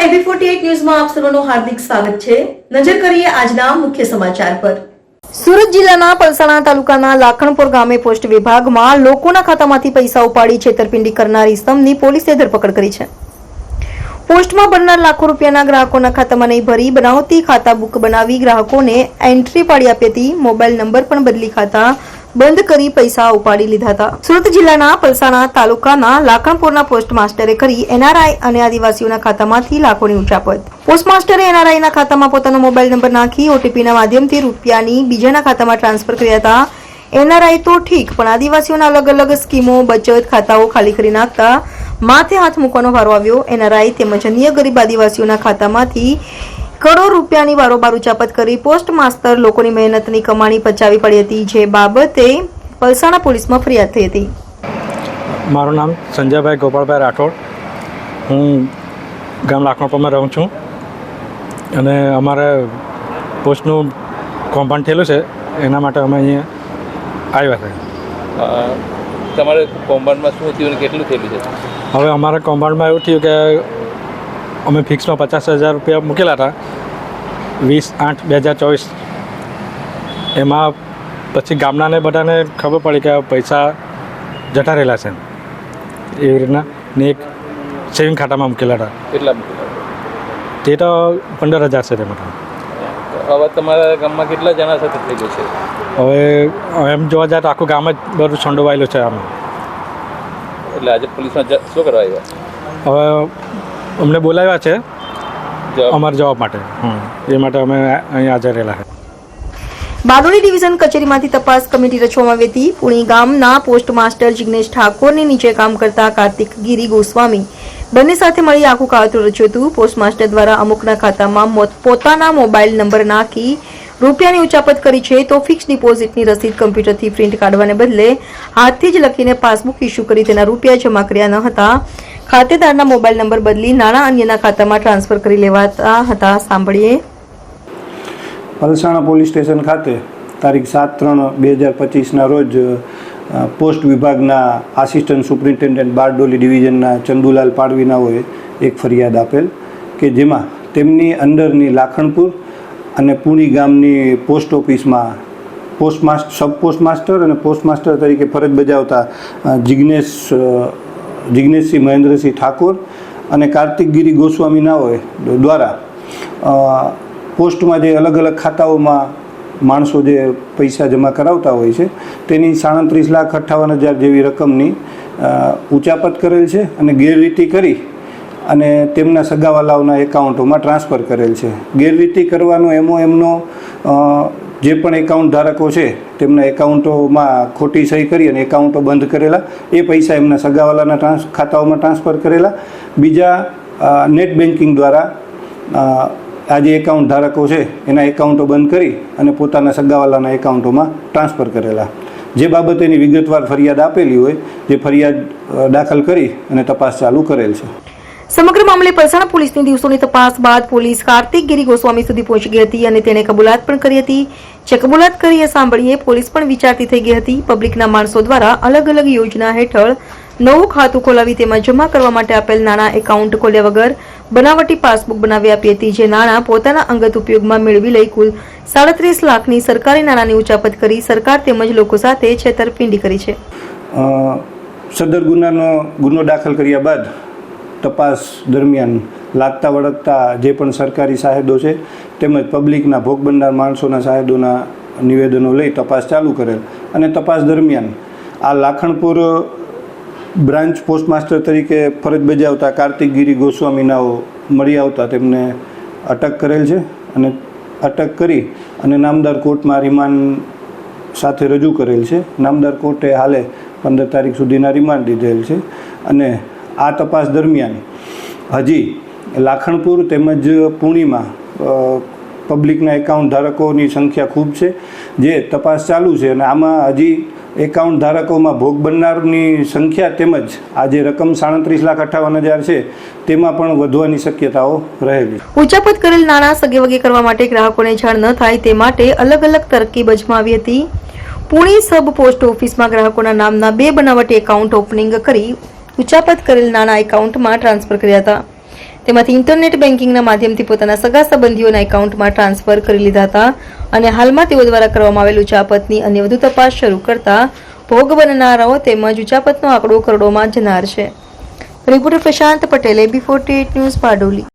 Forty ન્યૂઝમાં આપ સર્વનું હાર્દિક સ્વાગત છે. નજર કરીએ આજના મુખ્ય સમાચાર પર. સુરત જિલ્લાના પલસાણા તાલુકાના લાખણપુર ગામે પોસ્ટ વિભાગમાં લોકોના ખાતામાંથી પૈસા ઉપાડી છેતરપિંડી કરનાર ઇસમની પોલીસે ધરપકડ કરી છે. પોસ્ટમાં ભરનાર લાખો રૂપિયાના ગ્રાહકોના ખાતામાં નહીં ભરી બનાવતી ખાતા બુક બનાવી ગ્રાહકોને એન્ટ્રી પાડી આપી હતી. મોબાઈલ નંબર પણ બદલી ખાતા બંધ કરી પૈસા ઉપાડી લીધા હતા. સુરત જિલ્લાના પલસાણા તાલુકાના લાખણપુરના પોસ્ટ માસ્ટરે કરી એનઆરઆઈ અને આદિવાસીઓના ખાતામાંથી લાખોની ઉચાપત. પોસ્ટ માસ્ટરે એનઆરઆઈના ખાતામાં પોતાનો મોબાઈલ નંબર નાખી ઓટીપીના માધ્યમથી રૂપિયાની બીજાના ખાતામાં ટ્રાન્સફર કર્યા હતા. એનઆરઆઈ તો ઠીક, પણ આદિવાસીઓના અલગ અલગ સ્કીમો, બચત ખાતાઓ ખાલી કરી નાખતા માથે હાથ મૂકવાનો વારો આવ્યો. એનઆરઆઈ તેમજ અન્ય ગરીબ આદિવાસીઓના ખાતામાંથી કરોડ રૂપિયાની બારોબાર ઉચાપત કરી પોસ્ટ માસ્ટર લોકોની મહેનતની કમાણી પચાવી પડી હતી જે બાબતે પલસાણા પોલીસમાં ફરિયાદ થઈ હતી. મારું નામ સંજયભાઈ ગોપાલભાઈ રાઠોડ. હું ગામ લાખણપુરમાં રહું છું. અને અમારે પોસ્ટનું કોમ્પાઉન્ડ થયેલું છે એના માટે અમે અહીંયા આવ્યા છે. તમારે કોમ્પાઉન્ડમાં શું થયું કેટલું થયેલું છે? હવે અમારા કોમ્પાઉન્ડમાં એવું થયું કે અમે ફિક્સમાં પચાસ હજાર રૂપિયા મૂકેલા હતા. વીસ આઠ બે હજાર ચોવીસ. એમાં પછી ગામડાને બધાને ખબર પડી કે પૈસા જતા રહેલા છે. એવી રીતના ને એક સેવિંગ ખાતામાં મૂકેલા હતા. કેટલા તે તો પંદર હજાર છે તેમાં. હવે તમારા ગામમાં કેટલા જણા સાથે થયેલું છે? હવે એમ જોવા જાય તો આખું ગામ જ બધું સંડોવાયેલું છે આમ. એટલે આજે પોલીસમાં શું કરવા આવ્યા? હવે અમને બોલાવ્યા છે. અમારા જવાબ માટે. એ માટે અમે અહીં હાજર રહેલા છે. બારડોલી ડિવિઝન કચેરીમાંથી તપાસ કમિટી રચવામાં આવી હતી. પુણી ગામના પોસ્ટ માસ્ટર જિગ્નેશ ઠાકોરની નીચે કામ કરતા કાર્તિક ગીરી ગોસ્વામી બંને સાથે મળી આખું કાવતરું રચ્યું હતું. પોસ્ટ માસ્ટર દ્વારા અમુકના ખાતામાં પોતાના મોબાઈલ નંબર નાખી રૂપિયાની ઉચાપત કરી છે તો ફિક્સ ડિપોઝિટની રસીદ કમ્પ્યુટરથી પ્રિન્ટ કાઢવાને બદલે હાથથી જ લખીને પાસબુક ઇસ્યુ કરી તેના રૂપિયા જમા કર્યા ન હતા. ખાતેદારના મોબાઈલ નંબર બદલી નાણાં અન્યના ખાતામાં ટ્રાન્સફર કરી લેવાતા હતા. સાંભળીએ. પલસાણા પોલીસ સ્ટેશન ખાતે તારીખ સાત ત્રણ બે હજાર પચીસના રોજ પોસ્ટ વિભાગના આસિસ્ટન્ટ સુપ્રિન્ટેન્ડન્ટ બારડોલી ડિવિઝનના ચંદુલાલ પાડવીનાઓએ એક ફરિયાદ આપેલ કે જેમાં તેમની અંદરની લાખણપુર અને પુણી ગામની પોસ્ટ ઓફિસમાં post master sub post master અને પોસ્ટ માસ્ટર તરીકે ફરજ બજાવતા અ, જિગ્નેશસિંહ મહેન્દ્રસિંહ ઠાકોર અને કાર્તિકગીરી ગોસ્વામી નાઓએ દ્વારા પોસ્ટમાં જે અલગ અલગ ખાતાઓમાં માણસો જે પૈસા જમા કરાવતા હોય છે, તેની સાડત્રીસ લાખ અઠ્ઠાવન હજાર જેવી રકમની ઉચાપત કરેલ છે અને ગેરરીતિ કરી અને તેમના સગાવાલાઓના એકાઉન્ટોમાં ટ્રાન્સફર કરેલ છે. ગેરરીતિ કરવાનો એમો એમનો જે પણ એકાઉન્ટ ધારકો છે, તેમના એકાઉન્ટોમાં ખોટી સહી કરી અને એકાઉન્ટો બંધ કરેલા, એ પૈસા એમના સગાવાલાના ટ્રાન્સ ખાતાઓમાં ટ્રાન્સફર કરેલા. બીજા નેટ બેન્કિંગ દ્વારા આ જે એકાઉન્ટ ધારકો છે, એના એકાઉન્ટો બંધ કરી અને પોતાના સગાવાલાના એકાઉન્ટોમાં ટ્રાન્સફર કરેલા. જે બાબતેની વિગતવાર ફરિયાદ આપેલી હોય, જે ફરિયાદ દાખલ કરી અને તપાસ ચાલુ કરેલ છે. સમગ્ર મામલે પલસાણા પોલીસની દિવસોની તપાસ બાદ પોલીસ કાર્તિક ગીરી ગોસ્વામી સુધી પહોંચી ગઈ હતી અને તેને કબૂલાત પણ કરી હતી. જે કબૂલાત કરીએ સાંભળીએ પોલીસ પણ વિચારતી થઈ ગઈ હતી. પબ્લિકના માણસો દ્વારા અલગ અલગ યોજના હેઠળ નવું ખાતું ખોલાવી તેમાં જમા કરવા માટે આપેલ નાણાં એકાઉન્ટ ખોલ્યા વગર બનાવટી પાસબુક બનાવી આપી હતી. જે નાણાં પોતાના અંગત ઉપયોગમાં મેળવી લઈ કુલ સાડત્રીસ લાખની સરકારી નાણાંની ઉચાપત કરી સરકાર તેમજ લોકો સાથે છેતરપિંડી કરી છે. સદર ગુનાનો ગુનો દાખલ કર્યા બાદ તપાસ દરમિયાન લાગતા વળગતા જે પણ સરકારી સાહેદો છે, તેમજ પબ્લિકના ભોગ બનનાર માણસોના સાહેદોના નિવેદનો લઈ તપાસ ચાલુ કરેલ. અને તપાસ દરમિયાન આ લાખણપુર બ્રાન્ચ પોસ્ટમાસ્ટર તરીકે ફરજ બજાવતા કાર્તિક ગીરી ગોસ્વામીનાઓ મળી આવતા તેમને અટક કરેલ છે અને અટક કરી અને નામદાર કોર્ટમાં રિમાન્ડ સાથે રજૂ કરેલ છે. નામદાર કોર્ટે હાલે પંદર તારીખ સુધીના રિમાન્ડ દીધેલ છે અને આ તપાસ દરમિયાન હજી લાખણપુર તેમજ પૂણીમાં પબ્લિકના એકાઉન્ટ ધારકોની સંખ્યા ખૂબ છે, જે તપાસ ચાલુ છે અને આમાં હજી એકાઉન્ટ ધારકોમાં ભોગ બનનારની સંખ્યા તેમજ આ જે રકમ સાડત્રીસ લાખ અઠ્ઠાવન હજાર છે, તેમાં પણ વધવાની શક્યતાઓ રહેલી. ઉચાપત કરેલ નાણાં સગે વગે કરવા માટે ગ્રાહકોને જાણ ન થાય તે માટે અલગ અલગ તરકીબ અજમાવી હતી. પુણે સબ પોસ્ટ ઓફિસમાં ગ્રાહકોના નામના બે બનાવટી એકાઉન્ટ ઓપનિંગ કરી ઉચાપત કરેલ નાણાં એકાઉન્ટમાં ટ્રાન્સફર કર્યા હતા. તેમાંથી ઇન્ટરનેટ બેન્કિંગના માધ્યમથી પોતાના સગા સંબંધીઓના એકાઉન્ટમાં ટ્રાન્સફર કરી લીધા હતા અને હાલમાં તેઓ દ્વારા કરવામાં આવેલ ઉચાપતની અન્ય વધુ તપાસ શરૂ કરતા ભોગ બનનારાઓ તેમજ ઉચાપતનો આંકડો કરોડોમાં જનાર છે. રિપોર્ટર પ્રશાંત પટેલે બી ફોર્ટી ન્યૂઝ બારડોલી